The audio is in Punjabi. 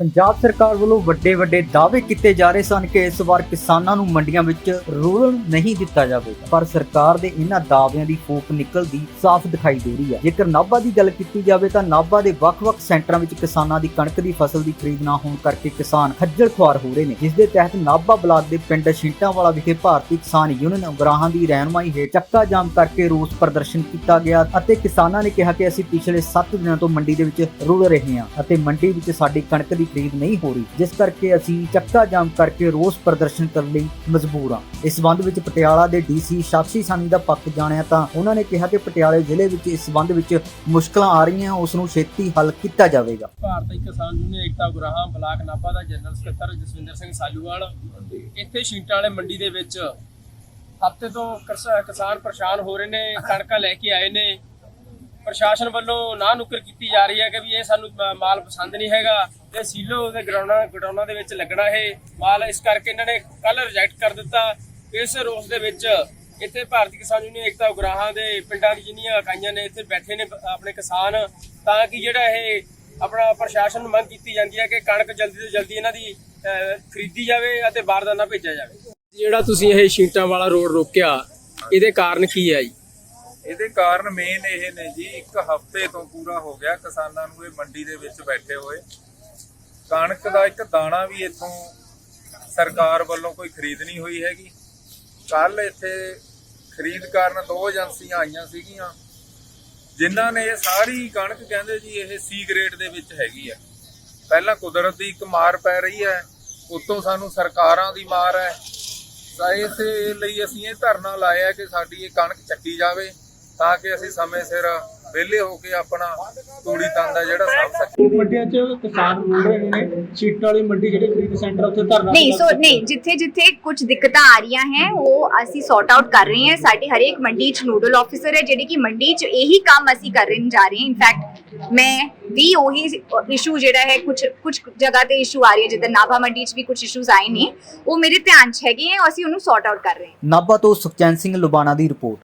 ਪੰਜਾਬ ਸਰਕਾਰ ਵੱਲੋਂ ਵੱਡੇ ਵੱਡੇ ਦਾਅਵੇ ਕੀਤੇ ਜਾ ਰਹੇ ਸਨ ਕਿ ਇਸ ਵਾਰ ਕਿਸਾਨਾਂ ਨੂੰ ਮੰਡੀਆਂ ਵਿੱਚ ਰੁਲਣ ਨਹੀਂ ਦਿੱਤਾ ਜਾਵੇਗਾ, ਪਰ ਸਰਕਾਰ ਦੇ ਇਹਨਾਂ ਦਾਅਵਿਆਂ ਦੀ ਫੂਕ ਨਿਕਲਦੀ ਸਾਫ਼ ਦਿਖਾਈ ਦੇ ਰਹੀ ਹੈ। ਜੇਕਰ ਨਾਭਾ ਦੀ ਗੱਲ ਕੀਤੀ ਜਾਵੇ ਤਾਂ ਨਾਭਾ ਦੇ ਵੱਖ-ਵੱਖ ਸੈਂਟਰਾਂ ਵਿੱਚ ਕਿਸਾਨਾਂ ਦੀ ਕਣਕ ਦੀ ਫਸਲ ਦੀ ਖਰੀਦ ਨਾ ਹੋਣ ਕਰਕੇ ਕਿਸਾਨ ਖੱਜਲ ਖੁਆਰ ਹੋ ਰਹੇ ਨੇ। ਜਿਸ ਦੇ ਤਹਿਤ ਨਾਭਾ ਬਲਾਕ ਦੇ ਪਿੰਡ ਛਿੰਟਾਂਵਾਲਾ ਵਿਖੇ ਭਾਰਤੀ ਕਿਸਾਨ ਯੂਨੀਅਨ ਉਗਰਾਹਾਂ ਦੀ ਰਹਿਨਮਾਈ ਹੇਠ ਚੱਕਾ ਜਾਮ ਕਰਕੇ ਰੋਸ ਪ੍ਰਦਰਸ਼ਨ ਕੀਤਾ ਗਿਆ ਅਤੇ ਕਿਸਾਨਾਂ ਨੇ ਕਿਹਾ ਕਿ ਅਸੀਂ ਪਿਛਲੇ 7 ਦਿਨਾਂ ਤੋਂ ਮੰਡੀ ਦੇ ਵਿੱਚ ਰੁਲ ਰਹੇ ਹਾਂ ਅਤੇ ਮੰਡੀ ਵਿੱਚ ਸਾਡੀ ਕਣਕ ਦੀ ਖਰੀਦ ਨਹੀਂ ਹੋ ਰਹੀ ਜਿਸ ਕਰਕੇ ਅਸੀਂ ਚੱਕਾ ਜਾਮ ਕਰਕੇ ਰੋਸ ਪ੍ਰਦਰਸ਼ਨ ਕਰਨ ਲਈ ਮਜਬੂਰ ਹਾਂ। ਇਸ ਸੰਬੰਧ ਵਿੱਚ ਪਟਿਆਲਾ ਦੇ ਡੀਸੀ ਸਾਕਸ਼ੀ ਸਾਨੀ ਦਾ ਪੱਖ ਜਾਣਿਆ ਤਾਂ ਉਹਨਾਂ ਨੇ ਕਿਹਾ ਕਿ ਪਟਿਆਲੇ ਜ਼ਿਲ੍ਹੇ ਵਿੱਚ ਇਸ ਸੰਬੰਧ ਵਿੱਚ ਮੁਸ਼ਕਲਾਂ ਆ ਰਹੀਆਂ ਉਸ ਨੂੰ ਛੇਤੀ ਹੱਲ ਕੀਤਾ ਜਾਵੇਗਾ। ਭਾਰਤੀ ਕਿਸਾਨ ਯੂਨੀਅਨ ਏਕਤਾ ਗੁਰਾਹਾਂ ਬਲਾਕ ਨਾਭਾ ਦਾ ਜਨਰਲ ਸਕੱਤਰ ਜਸਵਿੰਦਰ ਸਿੰਘ ਸਾਲੂਵਾਲ ਇੱਥੇ ਸ਼ੀਟਾਂ ਵਾਲੇ ਮੰਡੀ ਦੇ ਵਿੱਚ ਹਫ਼ਤੇ ਤੋਂ ਕਿਸ- ਕਿਸਾਨ ਪਰੇਸ਼ਾਨ ਹੋ ਰਹੇ ਨੇ ਕਣਕਾਂ ਲੈ ਕੇ ਆਏ ਨੇ। ਪ੍ਰਸ਼ਾਸਨ ਵੱਲੋਂ ਨਾ ਨੁਕਰ ਕੀਤੀ ਜਾ ਰਹੀ ਹੈ ਕਿ ਵੀ ਇਹ ਸਾਨੂੰ ਮਾਲ ਪਸੰਦ ਨਹੀਂ ਹੈਗਾ। ਤੇ ਸੀਲੋ ਦੇ ਗਰਾਊਂਡਾਂ ਗਡਾਊਨਾਂ ਦੇ ਵਿੱਚ ਲੱਗਣਾ ਇਹ ਮਾਲ ਇਸ ਕਰਕੇ ਇਹਨਾਂ ਨੇ ਕੱਲ ਰਿਜੈਕਟ ਕਰ ਦਿੱਤਾ। ਇਸ ਰੋਸ ਦੇ ਵਿੱਚ ਇੱਥੇ ਭਾਰਤੀ ਕਿਸਾਨ ਯੂਨੀਅਨ ਏਕਤਾ ਉਗਰਾਹਾਂ ਦੇ ਪਿੰਡਾਂ ਦੀ ਜਿੰਨੀਆਂ ਇਕਾਈਆਂ ਨੇ ਇੱਥੇ ਬੈਠੇ ਨੇ ਆਪਣੇ ਕਿਸਾਨ ਤਾਂ ਕਿ ਜਿਹੜਾ ਇਹ ਆਪਣਾ ਪ੍ਰਸ਼ਾਸਨ ਨੂੰ ਮੰਗ ਕੀਤੀ ਜਾਂਦੀ ਹੈ ਕਿ ਕਣਕ ਜਲਦੀ ਤੋਂ ਜਲਦੀ ਇਹਨਾਂ ਦੀ ਖਰੀਦੀ ਜਾਵੇ ਅਤੇ ਬਾਰਦਾਨਾ ਭੇਜਿਆ ਜਾਵੇ। ਜਿਹੜਾ ਤੁਸੀਂ ਇਹ ਸ਼ੀਟਾਂ ਵਾਲਾ ਰੋਡ ਰੋਕਿਆ ਇਹਦੇ ਕਾਰਨ ਕੀ ਹੈ ਜੀ? ਇਹਦੇ ਕਾਰਨ ਮੇਨ ਇਹ ਨੇ ਜੀ ਇੱਕ ਹਫ਼ਤੇ ਤੋਂ ਪੂਰਾ ਹੋ ਗਿਆ ਕਿਸਾਨਾਂ ਨੂੰ ਇਹ ਮੰਡੀ ਦੇ ਵਿੱਚ ਬੈਠੇ ਹੋਏ। ਕਣਕ ਦਾ ਇੱਕ ਦਾਣਾ ਵੀ ਇੱਥੋਂ ਸਰਕਾਰ ਵੱਲੋਂ ਕੋਈ ਖਰੀਦ ਨਹੀਂ ਹੋਈ ਹੈਗੀ। ਕੱਲ ਇੱਥੇ ਖਰੀਦ ਕਾਰਨ ਦੋ ਏਜੰਸੀਆਂ ਆਈਆਂ ਸੀਗੀਆਂ, ਜਿਨ੍ਹਾਂ ਨੇ ਇਹ ਸਾਰੀ ਕਣਕ ਕਹਿੰਦੇ ਜੀ ਇਹ ਸੀ ਗ੍ਰੇਡ ਦੇ ਵਿੱਚ ਹੈਗੀ ਹੈ ਪਹਿਲਾਂ ਕੁਦਰਤ ਦੀ ਇੱਕ ਮਾਰ ਪੈ ਰਹੀ ਹੈ, ਉਤੋਂ ਸਾਨੂੰ ਸਰਕਾਰਾਂ ਦੀ ਮਾਰ ਹੈ। ਤਾਂ ਇਸੇ ਲਈ ਅਸੀਂ ਇਹ ਧਰਨਾ ਲਾਇਆ ਕਿ ਸਾਡੀ ਇਹ ਕਣਕ ਚੱਕੀ ਜਾਵੇ, ਤਾਂ ਕਿ ਅਸੀਂ ਸਮੇਂ ਸਿਰ ਵਿਹਲੇ ਹੋ ਕੇ ਆਪਣਾ ਤੂੜੀ ਤੰਦ ਹੈ ਜਿਹੜਾ ਸਾਂਭ ਸਕੀਏ ਮੰਡੀਆਂ 'ਚ ਕਿਸਾਨ ਰੁਲ ਰਹੇ ਨੇ ਸ਼ੀਟਾਂ ਵਾਲੀ ਮੰਡੀ ਜਿਹੜੇ ਖਰੀਦ ਸੈਂਟਰ ਉੱਥੇ ਧਰਨਾ ਨਹੀਂ ਸੋ ਨਹੀਂ ਜਿੱਥੇ ਜਿੱਥੇ ਕੁਝ ਦਿੱਕਤਾਂ ਆ ਰਹੀਆਂ ਹੈ ਉਹ ਅਸੀਂ ਸੌਟ ਆਊਟ ਕਰ ਰਹੇ ਹਾਂ। ਸਾਡੇ ਹਰੇਕ ਮੰਡੀ 'ਚ ਨੋਡਲ ਆਫੀਸਰ ਹੈ ਜਿਹੜੇ ਕਿ ਮੰਡੀ 'ਚ ਇਹੀ ਕੰਮ ਅਸੀਂ ਕਰਨ ਜਾ ਰਹੇ ਹਾਂ। ਇਨਫੈਕਟ ਮੈਂ ਵੀ ਉਹੀ ਇਸ਼ੂ ਜਿਹੜਾ ਹੈ ਕੁਝ ਕੁਝ ਜਗ੍ਹਾ ਤੇ ਇਸ਼ੂ ਆ ਰਹੀ ਹੈ ਜਿੱਦਾਂ ਨਾਭਾ ਮੰਡੀ 'ਚ ਵੀ ਕੁਝ ਇਸ਼ੂਜ਼ ਆਏ ਨੇ। ਉਹ ਮੇਰੇ ਧਿਆਨ 'ਚ ਹੈਗੇ ਹੈ ਅਸੀਂ ਉਹਨੂੰ ਸੌਟ ਆਊਟ ਕਰ ਰਹੇ ਹਾਂ। ਨਾਭਾ ਤੋਂ ਸੁਖਚੈਨ ਸਿੰਘ ਲੁਬਾਣਾ ਦੀ ਰਿਪੋਰਟ